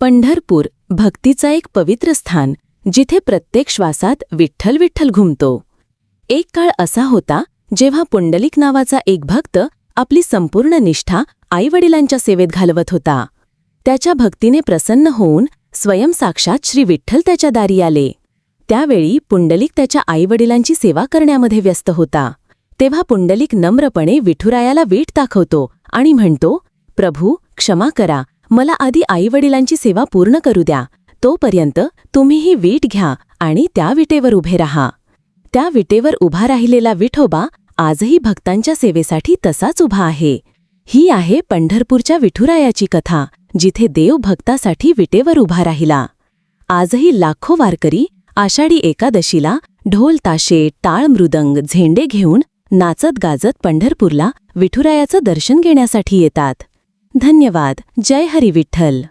पंढरपूर भक्तीचा एक पवित्र स्थान जिथे प्रत्येक श्वासात विठ्ठल विठ्ठल घुमतो. एक काळ असा होता जेव्हा पुंडलिक नावाचा एक भक्त आपली संपूर्ण निष्ठा आईवडिलांच्या सेवेत घालवत होता. त्याच्या भक्तीने प्रसन्न होऊन स्वयंसाक्षात श्री विठ्ठल त्याच्या दारी आले. त्यावेळी पुंडलिक त्याच्या आईवडिलांची सेवा करण्यामध्ये व्यस्त होता. तेव्हा पुंडलिक नम्रपणे विठुरायाला वीट दाखवतो आणि म्हणतो प्रभू क्षमा करा मला आधी आईवडिलांची सेवा पूर्ण करू द्या. तोपर्यंत तुम्ही ही वीट घ्या आणि त्या विटेवर उभे राहा. त्या विटेवर उभा राहिलेला विठोबा आजही भक्तांच्या सेवेसाठी तसाच उभा आहे. ही आहे पंढरपूरच्या विठुरायाची कथा जिथे देव भक्तासाठी विटेवर उभा राहिला. आजही लाखो वारकरी आषाढी एकादशीला ढोल ताशे टाळ मृदंग झेंडे घेऊन नाचत गाजत पंढरपूरला विठुरायाचं दर्शन घेण्यासाठी येतात. धन्यवाद. जय हरी विठ्ठल.